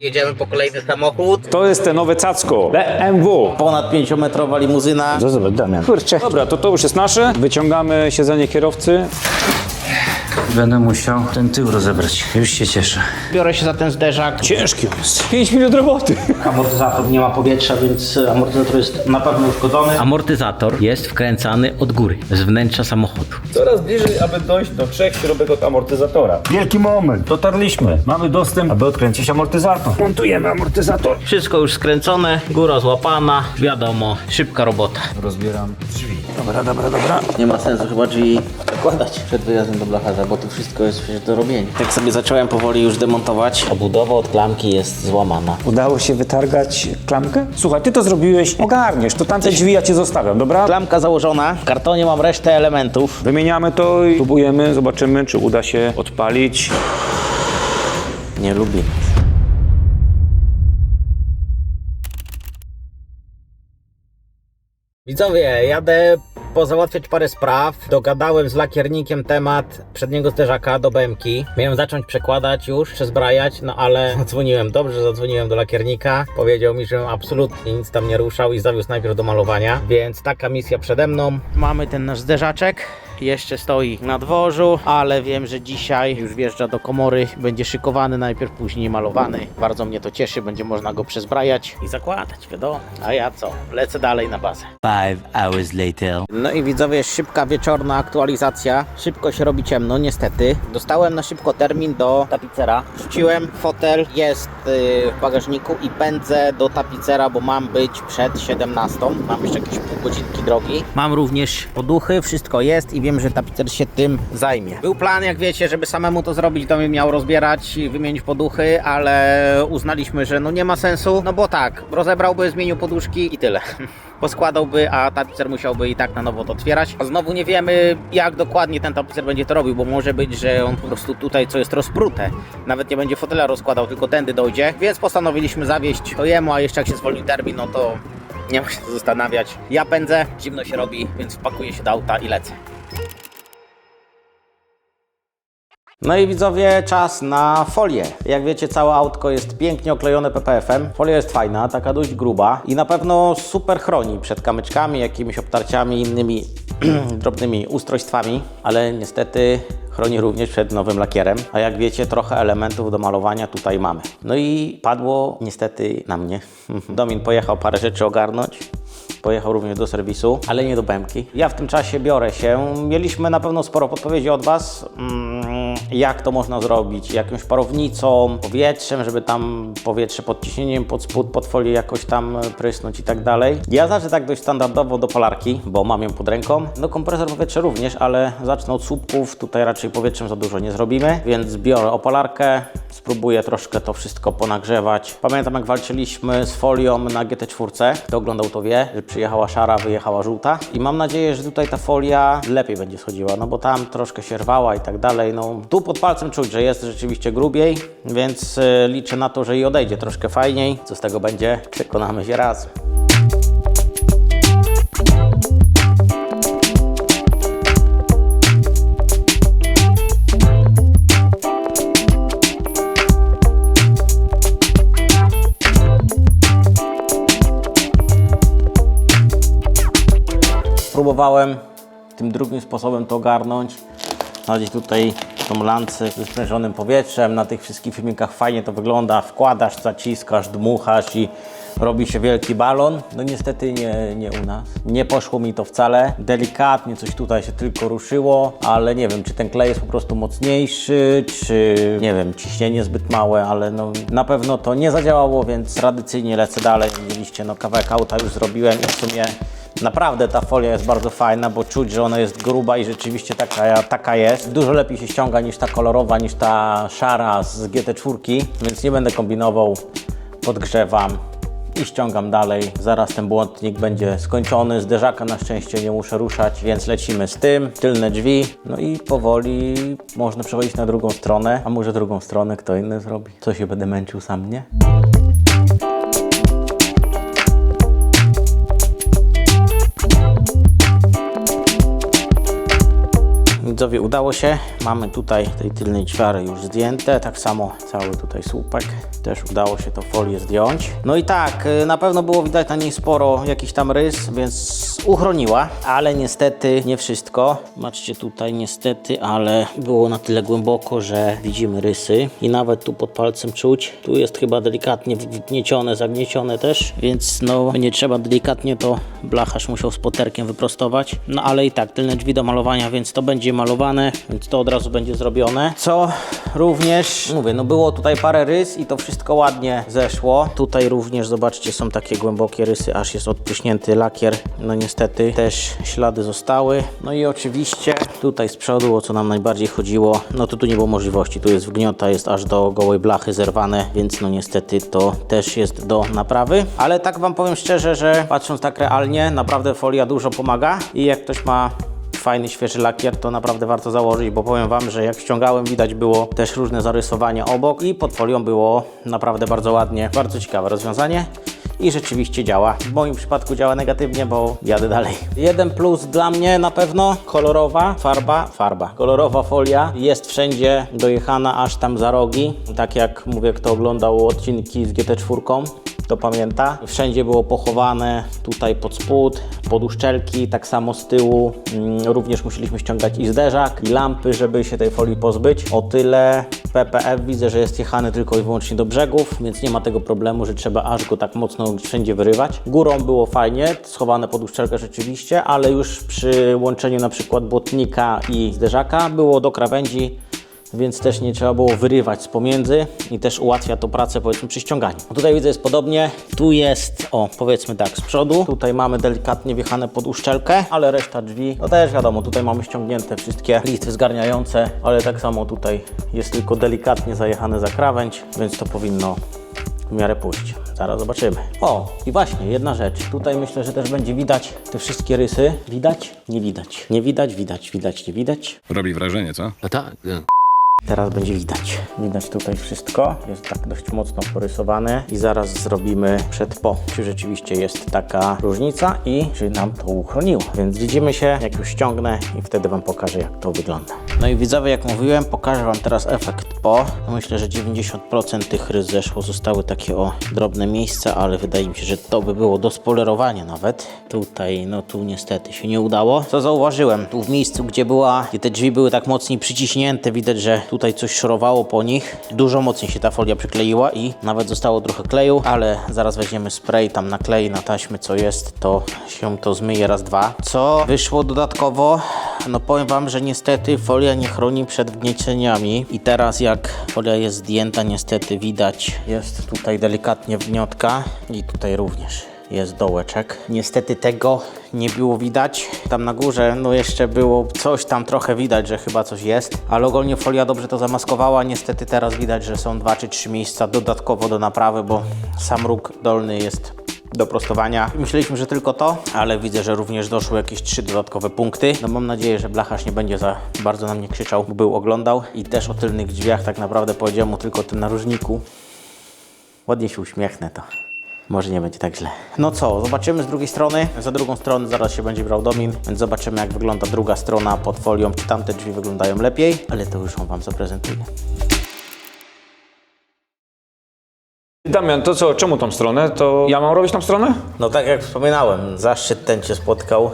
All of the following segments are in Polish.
Jedziemy po kolejny samochód. To jest te nowe cacko. BMW. Ponad 5-metrowa limuzyna. Zobacz, Damian. Kurczę. Dobra, to to już jest nasze. Wyciągamy siedzenie kierowcy. Będę musiał ten tył rozebrać. Już się cieszę. Biorę się za ten zderzak. Ciężki on jest. 5 minut roboty. Amortyzator nie ma powietrza, więc amortyzator jest na pewno uszkodzony. Amortyzator jest wkręcany od góry, z wnętrza samochodu. Coraz bliżej, aby dojść do trzech śrubek od amortyzatora. Wielki moment. Dotarliśmy. Mamy dostęp, aby odkręcić amortyzator. Montujemy amortyzator. Wszystko już skręcone, góra złapana, wiadomo, szybka robota. Rozbieram drzwi. Dobra, dobra, dobra. Nie ma sensu chyba drzwi zakładać przed wyjazdem do blacharza, bo tu wszystko jest przecież do robienia. Tak sobie zacząłem powoli już demontować. Obudowa od klamki jest złamana. Udało się wytargać klamkę? Słuchaj, ty to zrobiłeś, ogarniesz. To tamte drzwi ja ci zostawiam, dobra? Klamka założona, w kartonie mam resztę elementów. Wymieniamy to i próbujemy, zobaczymy, czy uda się odpalić. Nie lubi. Widzowie, jadę pozałatwiać parę spraw. Dogadałem z lakiernikiem temat przedniego zderzaka do BMK. Miałem zacząć przekładać już, przezbrajać, no ale zadzwoniłem dobrze, zadzwoniłem do lakiernika. Powiedział mi, że absolutnie nic tam nie ruszał i zawiózł najpierw do malowania. Więc taka misja przede mną. Mamy ten nasz zderzaczek. Jeszcze stoi na dworzu, ale wiem, że dzisiaj już wjeżdża do komory. Będzie szykowany najpierw, później malowany. Bardzo mnie to cieszy, będzie można go przezbrajać i zakładać, wiadomo. A ja co? Lecę dalej na bazę. Five hours later. No i widzowie, szybka wieczorna aktualizacja. Szybko się robi ciemno, niestety. Dostałem na szybko termin do tapicera. Rzuciłem fotel, jest yy, w bagażniku i pędzę do tapicera, bo mam być przed 17. Mam jeszcze jakieś pół godzinki drogi. Mam również poduchy, wszystko jest i wiem, że tapicer się tym zajmie. Był plan, jak wiecie, żeby samemu to zrobić, to bym miał rozbierać i wymienić poduchy, ale uznaliśmy, że no nie ma sensu, no bo tak, rozebrałby, zmienił poduszki i tyle. poskładałby, a tapicer musiałby i tak na nowo to otwierać. A znowu nie wiemy, jak dokładnie ten tapicer będzie to robił, bo może być, że on po prostu tutaj, co jest rozprute, nawet nie będzie fotela rozkładał, tylko tędy dojdzie, więc postanowiliśmy zawieźć to jemu, a jeszcze jak się zwolnił termin, no to nie ma się zastanawiać. Ja pędzę, zimno się robi, więc wpakuję się do auta i lecę. No i widzowie, czas na folię. Jak wiecie, całe autko jest pięknie oklejone PPF-em. Folia jest fajna, taka dość gruba i na pewno super chroni przed kamyczkami, jakimiś obtarciami, innymi drobnymi ustrojstwami, ale niestety chroni również przed nowym lakierem. A jak wiecie, trochę elementów do malowania tutaj mamy. No i padło niestety na mnie. Domin pojechał parę rzeczy ogarnąć. Pojechał również do serwisu, ale nie do Bemki. Ja w tym czasie biorę się. Mieliśmy na pewno sporo podpowiedzi od Was, mm, jak to można zrobić. Jakąś parownicą, powietrzem, żeby tam powietrze pod ciśnieniem, pod spód, pod folię jakoś tam prysnąć i tak dalej. Ja zacznę tak dość standardowo do polarki, bo mam ją pod ręką. No kompresor powietrza również, ale zacznę od słupków. Tutaj raczej powietrzem za dużo nie zrobimy, więc biorę opalarkę, spróbuję troszkę to wszystko ponagrzewać. Pamiętam jak walczyliśmy z folią na GT4, kto oglądał to wie, że przyjechała szara, wyjechała żółta i mam nadzieję, że tutaj ta folia lepiej będzie schodziła, no bo tam troszkę się rwała i tak dalej. No tu pod palcem czuć, że jest rzeczywiście grubiej, więc y, liczę na to, że i odejdzie troszkę fajniej. Co z tego będzie, przekonamy się razem. Próbowałem tym drugim sposobem to ogarnąć. Naleźć tutaj tą lancę ze sprężonym powietrzem. Na tych wszystkich filmikach fajnie to wygląda. Wkładasz, zaciskasz, dmuchasz i robi się wielki balon. No niestety nie, nie u nas. Nie poszło mi to wcale. Delikatnie coś tutaj się tylko ruszyło, ale nie wiem, czy ten klej jest po prostu mocniejszy, czy nie wiem, ciśnienie zbyt małe, ale no na pewno to nie zadziałało, więc tradycyjnie lecę dalej. Widzieliście, no kawałek auta już zrobiłem i w sumie Naprawdę ta folia jest bardzo fajna, bo czuć, że ona jest gruba i rzeczywiście taka, taka jest. Dużo lepiej się ściąga niż ta kolorowa, niż ta szara z GT4, więc nie będę kombinował, podgrzewam i ściągam dalej. Zaraz ten błądnik będzie skończony, zderzaka na szczęście nie muszę ruszać, więc lecimy z tym, tylne drzwi, no i powoli można przechodzić na drugą stronę, a może drugą stronę kto inny zrobi. Co się będę męczył sam, nie? Widzowie, udało się. Mamy tutaj tej tylnej ćwiary już zdjęte, tak samo cały tutaj słupek. Też udało się to folię zdjąć. No i tak, y, na pewno było widać na niej sporo jakiś tam rys, więc uchroniła, ale niestety nie wszystko. Patrzcie tutaj niestety, ale było na tyle głęboko, że widzimy rysy i nawet tu pod palcem czuć. Tu jest chyba delikatnie wgniecione, zagniecione też, więc no nie trzeba delikatnie to blacharz musiał z poterkiem wyprostować. No ale i tak, tylne drzwi do malowania, więc to będzie więc to od razu będzie zrobione. Co również, mówię, no było tutaj parę rys i to wszystko ładnie zeszło. Tutaj również, zobaczcie, są takie głębokie rysy, aż jest odpryśnięty lakier. No niestety też ślady zostały. No i oczywiście tutaj z przodu, o co nam najbardziej chodziło, no to tu nie było możliwości. Tu jest wgniota, jest aż do gołej blachy zerwane, więc no niestety to też jest do naprawy. Ale tak Wam powiem szczerze, że patrząc tak realnie, naprawdę folia dużo pomaga i jak ktoś ma fajny, świeży lakier, to naprawdę warto założyć, bo powiem Wam, że jak ściągałem, widać było też różne zarysowania obok i pod folią było naprawdę bardzo ładnie, bardzo ciekawe rozwiązanie. I rzeczywiście działa. W moim przypadku działa negatywnie, bo jadę dalej. Jeden plus dla mnie na pewno kolorowa farba, farba, kolorowa folia jest wszędzie dojechana aż tam za rogi. Tak jak mówię, kto oglądał odcinki z GT4, to pamięta. Wszędzie było pochowane, tutaj pod spód, pod uszczelki, tak samo z tyłu. Mm, Również musieliśmy ściągać i zderzak, i lampy, żeby się tej folii pozbyć. O tyle PPF widzę, że jest jechany tylko i wyłącznie do brzegów, więc nie ma tego problemu, że trzeba aż go tak mocno wszędzie wyrywać. Górą było fajnie, schowane pod uszczelkę rzeczywiście, ale już przy łączeniu na przykład błotnika i zderzaka było do krawędzi więc też nie trzeba było wyrywać z pomiędzy i też ułatwia to pracę powiedzmy przy ściąganiu. Tutaj widzę jest podobnie, tu jest, o powiedzmy tak, z przodu, tutaj mamy delikatnie wjechane pod uszczelkę, ale reszta drzwi, no też wiadomo, tutaj mamy ściągnięte wszystkie listy zgarniające, ale tak samo tutaj jest tylko delikatnie zajechane za krawędź, więc to powinno w miarę pójść. Zaraz zobaczymy. O, i właśnie, jedna rzecz. Tutaj myślę, że też będzie widać te wszystkie rysy. Widać? Nie widać. Nie widać, widać, widać, nie widać. Robi wrażenie, co? No tak. Teraz będzie widać. Widać tutaj wszystko. Jest tak dość mocno porysowane i zaraz zrobimy przed po, czy rzeczywiście jest taka różnica i czy nam to uchroniło. Więc widzimy się, jak już ściągnę i wtedy Wam pokażę, jak to wygląda. No i widzowie, jak mówiłem, pokażę Wam teraz efekt po. Myślę, że 90% tych rys zeszło. Zostały takie o drobne miejsca, ale wydaje mi się, że to by było do spolerowania nawet. Tutaj, no tu niestety się nie udało. Co zauważyłem? Tu w miejscu, gdzie była, gdzie te drzwi były tak mocniej przyciśnięte, widać, że tutaj coś szorowało po nich. Dużo mocniej się ta folia przykleiła i nawet zostało trochę kleju, ale zaraz weźmiemy spray tam na klej, na taśmy, co jest, to się to zmyje raz, dwa. Co wyszło dodatkowo? No powiem Wam, że niestety folia nie chroni przed wgnieceniami i teraz jak folia jest zdjęta, niestety widać, jest tutaj delikatnie wgniotka i tutaj również jest dołeczek. Niestety tego nie było widać. Tam na górze no jeszcze było coś tam trochę widać, że chyba coś jest, ale ogólnie folia dobrze to zamaskowała. Niestety teraz widać, że są dwa czy trzy miejsca dodatkowo do naprawy, bo sam róg dolny jest do prostowania. Myśleliśmy, że tylko to, ale widzę, że również doszły jakieś trzy dodatkowe punkty. No mam nadzieję, że blacharz nie będzie za bardzo na mnie krzyczał, bo był oglądał i też o tylnych drzwiach tak naprawdę powiedziałem mu tylko o tym narożniku. Ładnie się uśmiechnę to. Może nie będzie tak źle. No co, zobaczymy z drugiej strony. Za drugą stronę zaraz się będzie brał Domin, więc zobaczymy jak wygląda druga strona pod folią. Czy tamte drzwi wyglądają lepiej, ale to już on Wam zaprezentuje. Damian, to co, czemu tą stronę? To ja mam robić tą stronę? No tak jak wspominałem, zaszczyt ten Cię spotkał.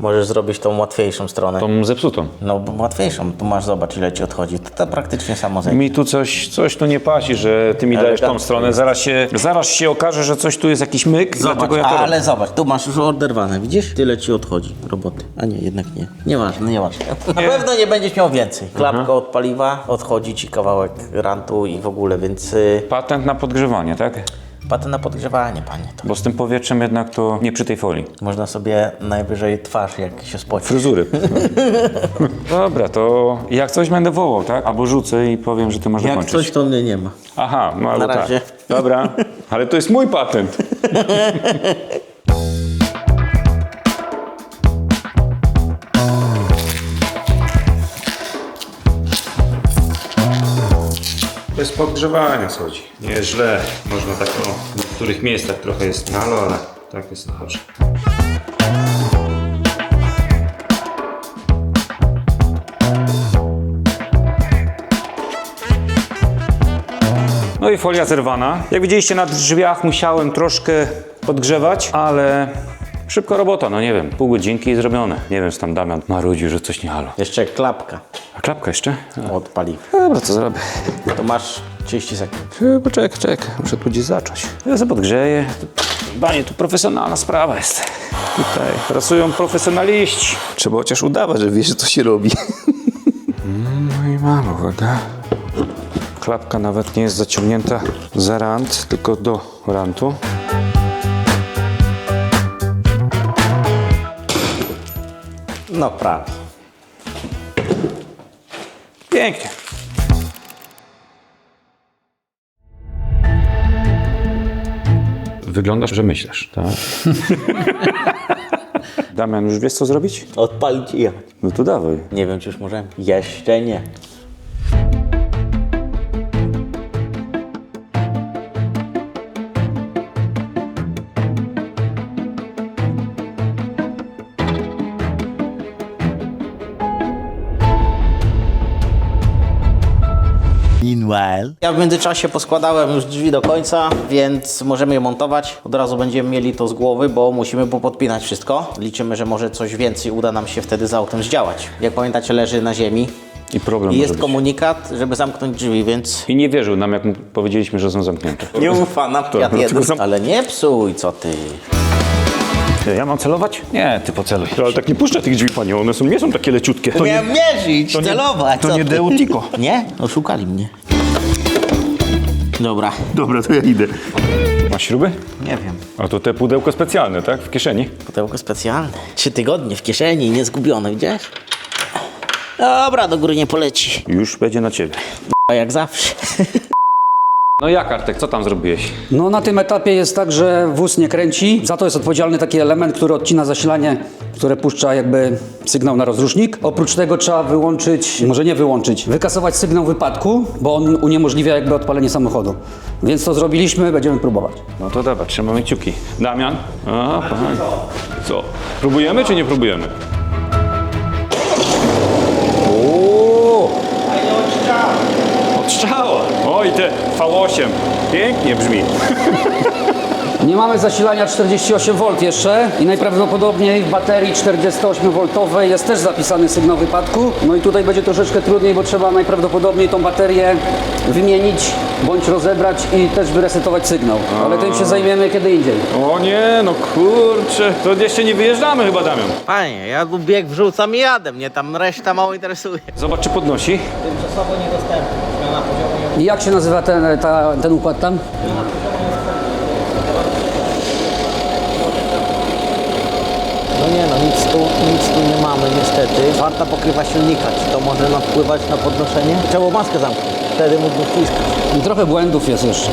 Możesz zrobić tą łatwiejszą stronę. Tą zepsutą. No łatwiejszą, tu masz zobacz ile Ci odchodzi. To, to praktycznie samo zejdzie. Mi tu coś, coś tu nie pasi, że ty mi dajesz tą stronę. Zaraz się, zaraz się okaże, że coś tu jest jakiś myk, Zobacz, ja to a, robię. ale zobacz, tu masz już oderwane, widzisz? Tyle Ci odchodzi roboty. A nie, jednak nie. Nieważne, nieważne. Na pewno nie będziesz miał więcej. Klapka od paliwa, odchodzi Ci kawałek rantu i w ogóle, więc y, Patent na podgrzewanie, tak? Patent na podgrzewanie, Panie. To. Bo z tym powietrzem jednak to nie przy tej folii. Można sobie najwyżej twarz, jak się spoci. Fryzury. Dobra, to jak coś będę wołał, tak? Albo rzucę i powiem, że ty masz Jak dokończyć. coś, to mnie nie ma. Aha, no albo Na razie. tak. Dobra, ale to jest mój patent. Bez podgrzewania chodzi. Nie źle. Można tak, o, w niektórych miejscach trochę jest nalo, ale tak jest dobrze. No i folia zerwana. Jak widzieliście na drzwiach musiałem troszkę podgrzewać, ale szybka robota, no nie wiem, pół godzinki i zrobione. Nie wiem, czy tam Damian marudził, że coś nie halo. Jeszcze klapka A klapka jeszcze? odpali. Dobra, co zrobię? To masz 30 sekund. Poczekaj, czekaj, muszę tu gdzieś zacząć. Ja sobie podgrzeję. Banie, tu profesjonalna sprawa jest. Tutaj pracują profesjonaliści. Trzeba chociaż udawać, że wiesz, co się robi. No i mam, uwaga. Klapka nawet nie jest zaciągnięta za rant, tylko do rantu. No prawie. Pięknie. Wyglądasz, że myślisz, tak? Damian, już wiesz co zrobić? Odpalić i jechać. No to dawaj. Nie wiem, czy już możemy. Jeszcze nie. Ja w międzyczasie poskładałem już drzwi do końca, więc możemy je montować. Od razu będziemy mieli to z głowy, bo musimy popodpinać wszystko. Liczymy, że może coś więcej uda nam się wtedy z autem zdziałać. Jak pamiętacie, leży na ziemi I problem i może jest być. komunikat, żeby zamknąć drzwi, więc I nie wierzył nam, jak mu powiedzieliśmy, że są zamknięte. nie ufa no, 1. tylko zam- Ale nie psuj, co ty. Ja mam celować? Nie, ty poceluj. Ale tak nie puszczę tych drzwi, panie, one są, nie są takie leciutkie. To Miałem mierzyć, celować. to co nie ty? Deutico. Nie? Oszukali mnie. Dobra, Dobra, to ja idę. Masz śruby? nie wiem. A to te pudełko specjalne, tak? W kieszeni? Pudełko specjalne. Trzy tygodnie w kieszeni, niezgubione, widziałeś? Dobra, do góry nie poleci. Już będzie na ciebie. A jak zawsze. No jak, Artek, co tam zrobiłeś? No na tym etapie jest tak, że wóz nie kręci. Za to jest odpowiedzialny taki element, który odcina zasilanie, które puszcza jakby sygnał na rozrusznik. Oprócz tego trzeba wyłączyć, może nie wyłączyć, wykasować sygnał wypadku, bo on uniemożliwia jakby odpalenie samochodu. Więc to zrobiliśmy, będziemy próbować. No to dobra, trzymamy kciuki. Damian? A. Co? Próbujemy czy nie próbujemy? Ooo! Odstrzała! Oj, te V8. Pięknie brzmi. Nie mamy zasilania 48V jeszcze i najprawdopodobniej w baterii 48V jest też zapisany sygnał wypadku. No i tutaj będzie troszeczkę trudniej, bo trzeba najprawdopodobniej tą baterię wymienić bądź rozebrać i też wyresetować sygnał. Ale tym się zajmiemy kiedy indziej. O nie, no kurczę. To jeszcze nie wyjeżdżamy chyba, Damian. Panie, ja tu bieg wrzucam i jadę. Mnie tam reszta mało interesuje. Zobacz, czy podnosi. Tymczasowo niedostępny. I jak się nazywa ten, ta, ten układ tam? Nie no, nic tu, nic tu nie mamy niestety. Warta pokrywa silnika. Czy to może nam wpływać na podnoszenie? Trzeba maskę zamknąć. Wtedy mógłby wciskać. Trochę błędów jest jeszcze.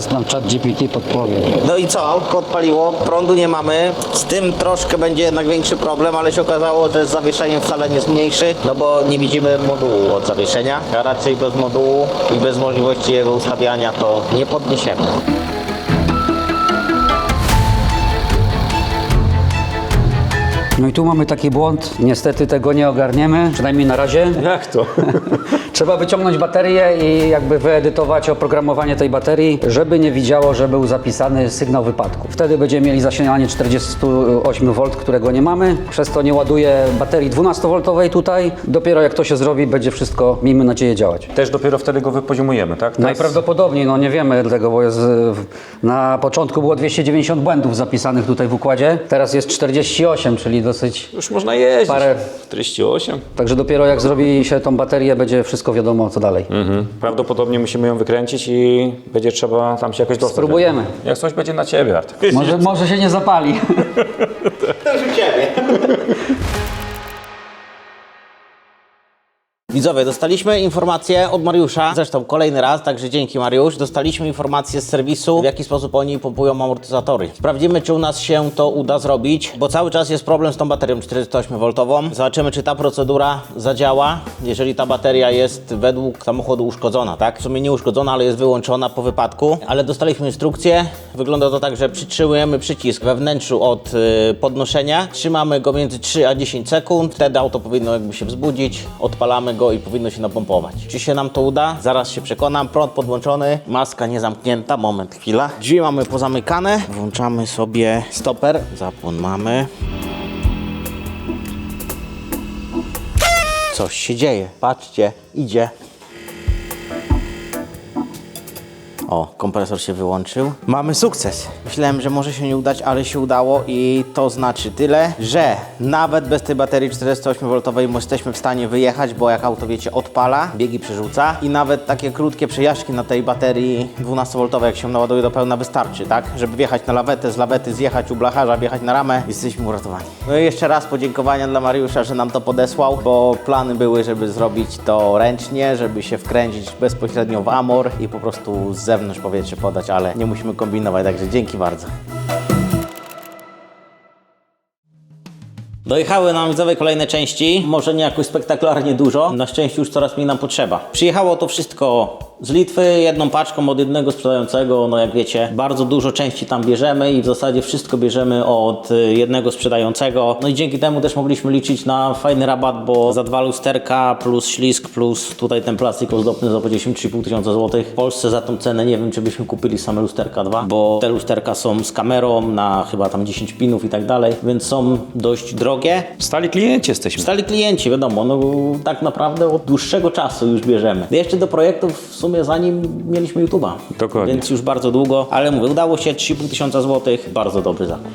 Zaraz nam chat GPT podpowie. No i co? Autko odpaliło, prądu nie mamy. Z tym troszkę będzie jednak większy problem, ale się okazało, że z zawieszeniem wcale nie jest mniejszy, no bo nie widzimy modułu od zawieszenia, a raczej bez modułu i bez możliwości jego ustawiania to nie podniesiemy. No i tu mamy taki błąd. Niestety tego nie ogarniemy, przynajmniej na razie. Jak to? Trzeba wyciągnąć baterię i jakby wyedytować oprogramowanie tej baterii, żeby nie widziało, że był zapisany sygnał wypadku. Wtedy będziemy mieli zasilanie 48V, którego nie mamy. Przez to nie ładuje baterii 12V tutaj. Dopiero jak to się zrobi, będzie wszystko, miejmy nadzieję, działać. Też dopiero wtedy go wypoziomujemy, tak? Teraz- Najprawdopodobniej, no nie wiemy tego, bo jest, na początku było 290 błędów zapisanych tutaj w układzie, teraz jest 48, czyli dosyć... Już można jeździć. Parę- 48. Także dopiero jak zrobi się tą baterię, będzie wszystko wiadomo, co dalej. Mhm. Prawdopodobnie musimy ją wykręcić i będzie trzeba tam się jakoś dostać. Spróbujemy. Jak coś będzie na ciebie, Artek. Może, może się nie zapali. Widzowie, dostaliśmy informację od Mariusza, zresztą kolejny raz, także dzięki Mariusz. Dostaliśmy informację z serwisu, w jaki sposób oni pompują amortyzatory. Sprawdzimy, czy u nas się to uda zrobić, bo cały czas jest problem z tą baterią 48V. Zobaczymy, czy ta procedura zadziała, jeżeli ta bateria jest według samochodu uszkodzona, tak? W sumie nie uszkodzona, ale jest wyłączona po wypadku. Ale dostaliśmy instrukcję. Wygląda to tak, że przytrzymujemy przycisk we wnętrzu od y, podnoszenia. Trzymamy go między 3 a 10 sekund. Wtedy auto powinno jakby się wzbudzić. Odpalamy i powinno się napompować. Czy się nam to uda? Zaraz się przekonam. Prąd podłączony, maska nie zamknięta. Moment, chwila. Drzwi mamy pozamykane. Włączamy sobie stoper. Zapłon mamy. Coś się dzieje. Patrzcie, idzie. O, kompresor się wyłączył. Mamy sukces. Myślałem, że może się nie udać, ale się udało i to znaczy tyle, że nawet bez tej baterii 48V jesteśmy w stanie wyjechać, bo jak auto wiecie odpala, biegi przerzuca i nawet takie krótkie przejażdżki na tej baterii 12V jak się naładuje do pełna wystarczy, tak? Żeby wjechać na lawetę, z lawety zjechać u blacharza, wjechać na ramę, jesteśmy uratowani. No i jeszcze raz podziękowania dla Mariusza, że nam to podesłał, bo plany były, żeby zrobić to ręcznie, żeby się wkręcić bezpośrednio w Amor i po prostu z zewnątrz powietrze podać, ale nie musimy kombinować, także dzięki bardzo. Dojechały nam widzowie kolejne części, może nie jakoś spektakularnie dużo, na szczęście już coraz mniej nam potrzeba. Przyjechało to wszystko z Litwy, jedną paczką od jednego sprzedającego, no jak wiecie, bardzo dużo części tam bierzemy i w zasadzie wszystko bierzemy od y, jednego sprzedającego. No i dzięki temu też mogliśmy liczyć na fajny rabat, bo za dwa lusterka plus ślisk plus tutaj ten plastik ozdobny za 53,5 tysiąca złotych. W Polsce za tą cenę nie wiem, czy byśmy kupili same lusterka dwa, bo te lusterka są z kamerą na chyba tam 10 pinów i tak dalej, więc są dość drogie. Stali klienci jesteśmy. Stali klienci, wiadomo, no tak naprawdę od dłuższego czasu już bierzemy. Jeszcze do projektów w sumie zanim mieliśmy YouTube'a. Dokładnie. Więc już bardzo długo, ale mówię, udało się 3,5 tysiąca złotych, bardzo dobry zakup.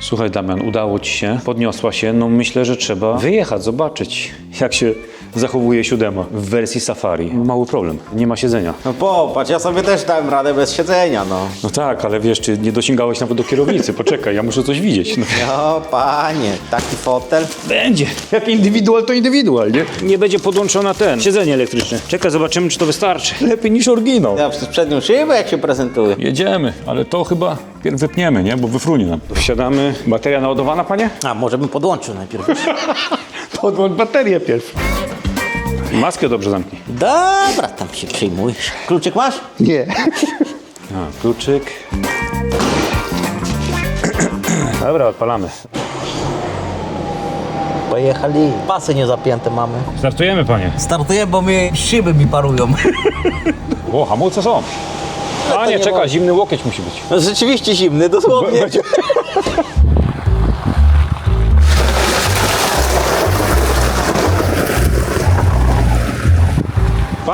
Słuchaj Damian, udało Ci się, podniosła się, no myślę, że trzeba wyjechać, zobaczyć jak się zachowuje siódema w wersji Safari. Mały problem, nie ma siedzenia. No popatrz, ja sobie też dałem radę bez siedzenia, no. No tak, ale wiesz, czy nie dosięgałeś nawet do kierownicy, poczekaj, ja muszę coś widzieć. No. No panie, taki fotel. Będzie, jak indywidual to indywidual, nie? Nie będzie podłączona ten, siedzenie elektryczne. Czekaj, zobaczymy czy to wystarczy. Lepiej niż oryginał. Ja przez przednią szybę jak się prezentuje. Jedziemy, ale to chyba pierw wypniemy, nie? Bo wyfrunie nam. Wsiadamy. Bateria naładowana, panie? A, może bym podłączył najpierw. Podłącz baterię pierw. Maskę dobrze zamknij. Dobra, tam się przyjmujesz. Kluczyk masz? Nie. A, kluczyk. Dobra, odpalamy. Pojechali. Pasy nie zapięte mamy. Startujemy, panie. Startuję, bo mi szyby mi parują. O, hamulce są. A nie, ma- zimny łokieć musi być. No rzeczywiście zimny, dosłownie.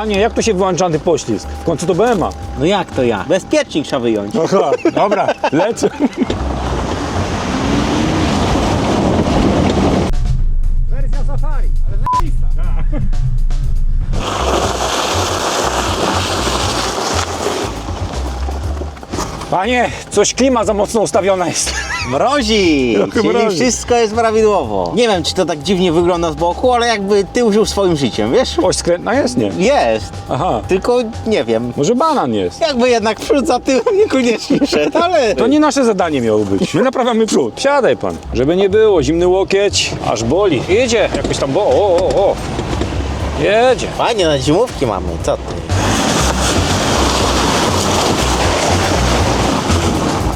Panie, jak to się wyłącza antypoślizg? W końcu to BMA. No jak to ja? Bezpiecznik trzeba wyjąć. Aha, dobra, lecę. Panie, coś klima za mocno ustawiona jest. Mrozi! Trochę Czyli mrozi. wszystko jest prawidłowo. Nie wiem, czy to tak dziwnie wygląda z boku, ale jakby ty użył swoim życiem, wiesz? Oś skrętna jest, nie? Jest. Aha, Tylko nie wiem. może banan jest. Jakby jednak przód za tyłem niekoniecznie szedł, ale... To nie nasze zadanie miało być. My naprawiamy przód. Siadaj pan. Żeby nie było, zimny łokieć, aż boli. Jedzie, jakoś tam, bo, o, o, o. Jedzie. Fajnie, na zimówki mamy, co ty?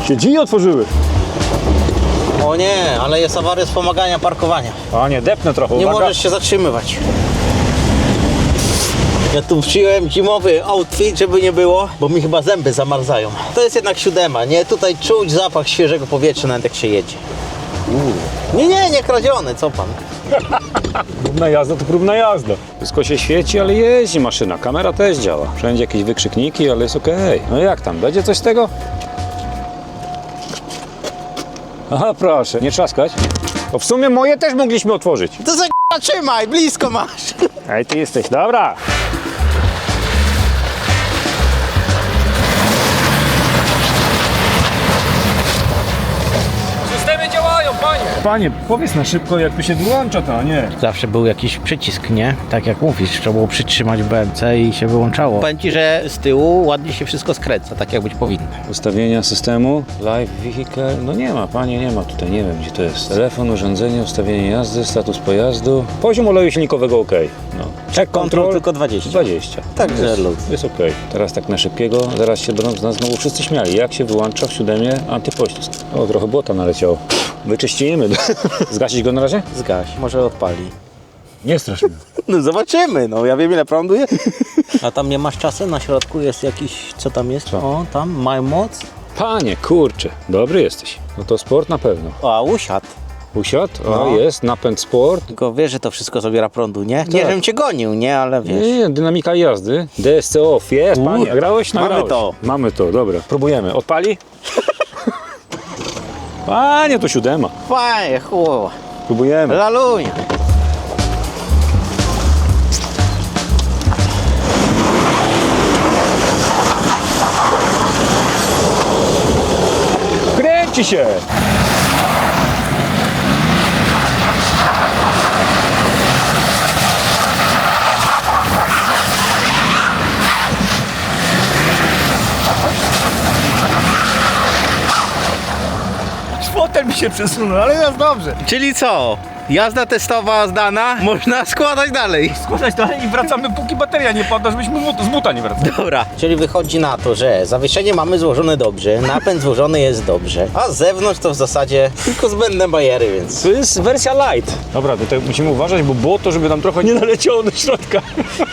Się drzwi otworzyły. O nie, ale jest awaria wspomagania parkowania. Panie, depnę trochę, Nie uwaga. możesz się zatrzymywać. Ja tu przyjąłem zimowy outfit, żeby nie było, bo mi chyba zęby zamarzają. To jest jednak siódema, nie? Tutaj czuć zapach świeżego powietrza, nawet jak się jedzie. Nie, nie, nie kradziony, co pan? Próbna jazda to próbna jazda. Wszystko się świeci, ale jeździ maszyna. Kamera też działa. Wszędzie jakieś wykrzykniki, ale jest okej. No jak tam, będzie coś z tego? Aha, proszę, nie trzaskać. To w sumie moje też mogliśmy otworzyć. To za trzymaj, blisko masz. Ej, ty jesteś, dobra. Panie. Powiedz na szybko, jak tu się wyłącza to, a nie. Zawsze był jakiś przycisk, nie? Tak jak mówisz, trzeba było przytrzymać w BMC i się wyłączało. Powiem Ci, że z tyłu ładnie się wszystko skręca, tak jak być powinno. Ustawienia systemu, live vehicle, no nie ma, panie, nie ma tutaj, nie wiem gdzie to jest. Telefon, urządzenie, ustawienie jazdy, status pojazdu, poziom oleju silnikowego ok. No. Check control tylko 20. 20. Także jest, luz. jest ok. Teraz tak na szybkiego, zaraz się będą z nas znowu wszyscy śmiali. Jak się wyłącza w siódemie antypoślizg? O, trochę błota naleciało. Wyczyścimy. Zgasić go na razie? Zgaś, może odpali. Nie straszmy. No zobaczymy, no ja wiem ile prądu jest. A tam nie masz czasu? Na środku jest jakiś, co tam jest? O, tam, mają moc. Panie, kurczę, dobry jesteś. No to sport na pewno. O, a usiadł. Usiadł? O, No. jest, napęd sport. Tylko wiesz, że to wszystko zabiera prądu, nie? Nie, Tak. żebym cię gonił, nie? Ale Nie, wiesz. nie, dynamika jazdy. DSC off, jest, panie. Grałeś? mamy Nagrałeś. to. Mamy to, dobra. Próbujemy. Odpali? Panie, to siódema. Fajnie, chłowa. Próbujemy. Lalunia. Kręci się! Fotel mi się przesunął, ale jest dobrze. Czyli co? Jazda testowa zdana, można składać dalej. Składać dalej i wracamy, póki bateria nie pada, żebyśmy mu- z buta nie wracali. Dobra. Czyli wychodzi na to, że zawieszenie mamy złożone dobrze, napęd złożony jest dobrze, a z zewnątrz to w zasadzie tylko zbędne bajery, więc... To jest wersja light. Dobra, tutaj musimy uważać, bo błoto, żeby nam trochę nie naleciało do środka.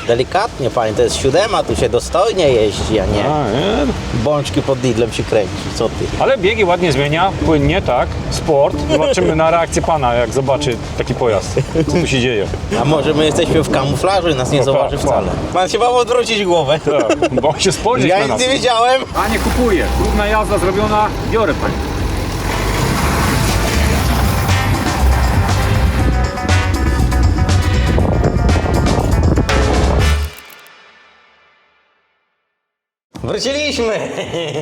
Delikatnie, panie, to jest siódema, tu się dostojnie jeździ, a nie A, nie. bączki pod Lidlem się kręci, co ty? Ale biegi ładnie zmienia, płynnie, tak. Sport. Zobaczymy na reakcję pana, jak zobaczy taki pojazd. Co tu się dzieje. A może my jesteśmy w kamuflażu i nas nie No zauważy tak, wcale. Pan się bał odwrócić głowę. Tak, bo on się spojrzeć Ja na nic nas. nie wiedziałem. Panie, kupuję. Równa jazda zrobiona, biorę panie. Wróciliśmy!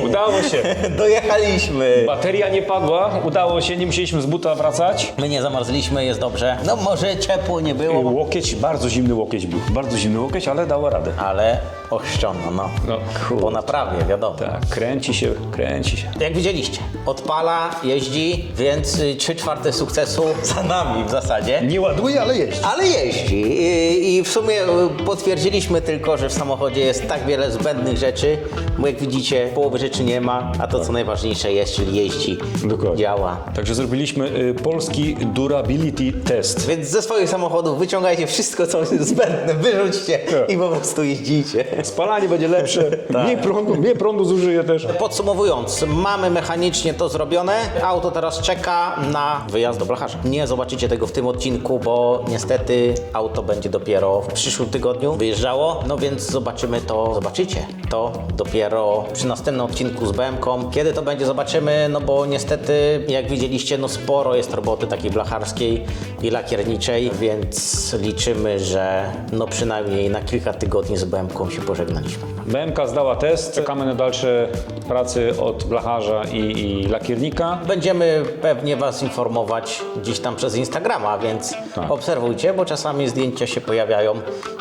Udało się. Dojechaliśmy! Bateria nie padła, udało się, nie musieliśmy z buta wracać. My nie zamarzliśmy, jest dobrze. No może ciepło nie było, Łokieć, bardzo zimny łokieć był. Bardzo zimny łokieć, ale dało radę. ale ochrzczono, no. No Po naprawie, wiadomo. Tak, kręci się, kręci się. Jak widzieliście, odpala, jeździ, więc y, trzy czwarte sukcesu za nami w zasadzie. Nie ładuje, ale jeździ. Ale jeździ I, i w sumie y, potwierdziliśmy tylko, że w samochodzie jest tak wiele zbędnych rzeczy, bo jak widzicie połowy rzeczy nie ma, a to co najważniejsze jest, czyli jeździ, Dokładnie. działa. Także zrobiliśmy y, polski durability test. Więc ze swoich samochodów wyciągajcie wszystko, co jest zbędne, wyrzućcie i po prostu jeździcie. Spalanie będzie lepsze, mniej prądu, mniej prądu zużyje też. Podsumowując, mamy mechanicznie to zrobione. Auto teraz czeka na wyjazd do blacharza. Nie zobaczycie tego w tym odcinku, bo niestety auto będzie dopiero w przyszłym tygodniu wyjeżdżało. No więc zobaczymy to, zobaczycie to dopiero przy następnym odcinku z BM-ką. Kiedy to będzie, zobaczymy, no bo niestety, jak widzieliście, no sporo jest roboty takiej blacharskiej i lakierniczej, więc liczymy, że no przynajmniej na kilka tygodni z BM-ką się pożegnaliśmy. BMK zdała test, czekamy na dalsze prace od blacharza i, i lakiernika. Będziemy pewnie Was informować gdzieś tam przez Instagrama, więc Tak. obserwujcie, bo czasami zdjęcia się pojawiają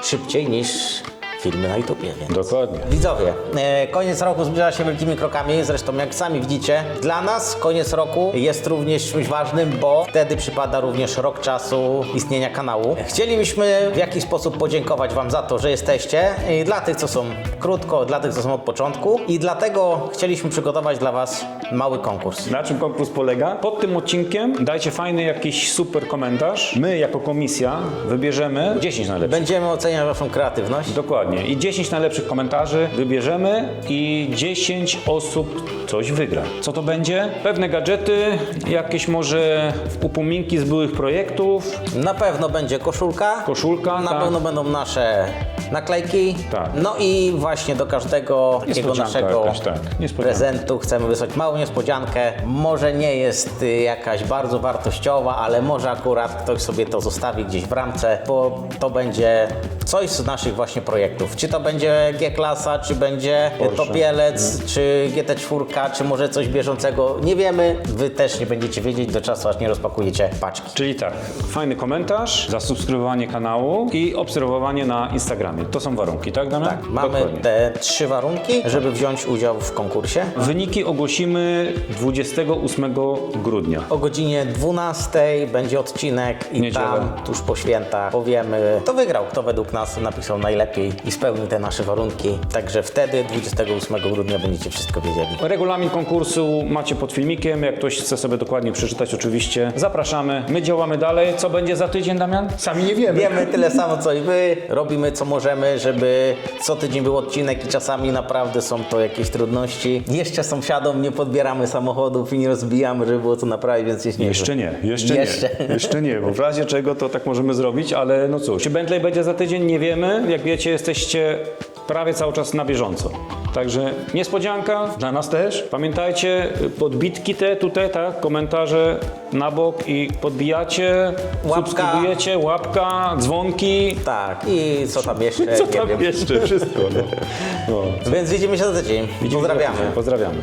szybciej niż filmy na YouTubie. Więc. Dokładnie. Widzowie, e, koniec roku zbliża się wielkimi krokami, zresztą jak sami widzicie, dla nas koniec roku jest również czymś ważnym, bo wtedy przypada również rok czasu istnienia kanału. Chcielibyśmy w jakiś sposób podziękować Wam za to, że jesteście, i dla tych, co są krótko, dla tych, co są od początku i dlatego chcieliśmy przygotować dla Was mały konkurs. Na czym konkurs polega? Pod tym odcinkiem dajcie fajny jakiś super komentarz. My jako komisja wybierzemy 10 najlepszych. Będziemy oceniać Waszą kreatywność. Dokładnie. I 10 najlepszych komentarzy wybierzemy i 10 osób coś wygra. Co to będzie? Pewne gadżety, jakieś może upominki z byłych projektów, Na pewno będzie koszulka. koszulka. Na tak. pewno będą nasze naklejki. Tak. No i właśnie do każdego takiego naszego jakaś, tak. Prezentu chcemy wysłać małą niespodziankę. Może nie jest y, jakaś bardzo wartościowa, ale może akurat ktoś sobie to zostawi gdzieś w ramce, bo to będzie coś z naszych właśnie projektów. Czy to będzie G-klasa, czy będzie Porsche. Topielec, czy GT4, czy może coś bieżącego. Nie wiemy. Wy też nie będziecie wiedzieć do czasu, aż nie rozpakujecie paczki. Czyli tak, fajny komentarz, zasubskrybowanie kanału i obserwowanie na Instagramie. To są warunki, tak Damian? Tak, mamy Dokładnie. te trzy warunki, żeby wziąć udział w konkursie. Wyniki ogłosimy 28 grudnia. O godzinie 12 będzie odcinek i Niedzielę. tam tuż po świętach powiemy, kto wygrał, kto według nas napisał najlepiej i spełni te nasze warunki. Także wtedy 28 grudnia będziecie wszystko wiedzieli. Regulamin konkursu macie pod filmikiem. Jak ktoś chce sobie dokładnie przeczytać, oczywiście zapraszamy. My działamy dalej. Co będzie za tydzień, Damian? Sami nie wiemy. Wiemy tyle samo co i wy, robimy co możemy, żeby co tydzień był odcinek i czasami naprawdę są to jakieś trudności. Jeszcze sąsiadom nie podbieramy samochodów i nie rozbijamy, żeby było co naprawić, więc jest nie Jeszcze nie, jeszcze, Jeszcze. nie. Jeszcze nie, bo w razie czego to tak możemy zrobić, ale no cóż. Czy Bentley będzie za tydzień? Nie wiemy. Jak wiecie, jesteście prawie cały czas na bieżąco. Także niespodzianka dla nas też. Pamiętajcie, podbitki te tutaj, tak, komentarze na bok i podbijacie, Łapka. subskrybujecie, łapka, dzwonki. Tak, i co tam jeszcze? Co tam jeszcze? Wszystko. No. No. Więc widzimy się za tydzień. Widzimy się Pozdrawiamy. tydzień. Pozdrawiamy.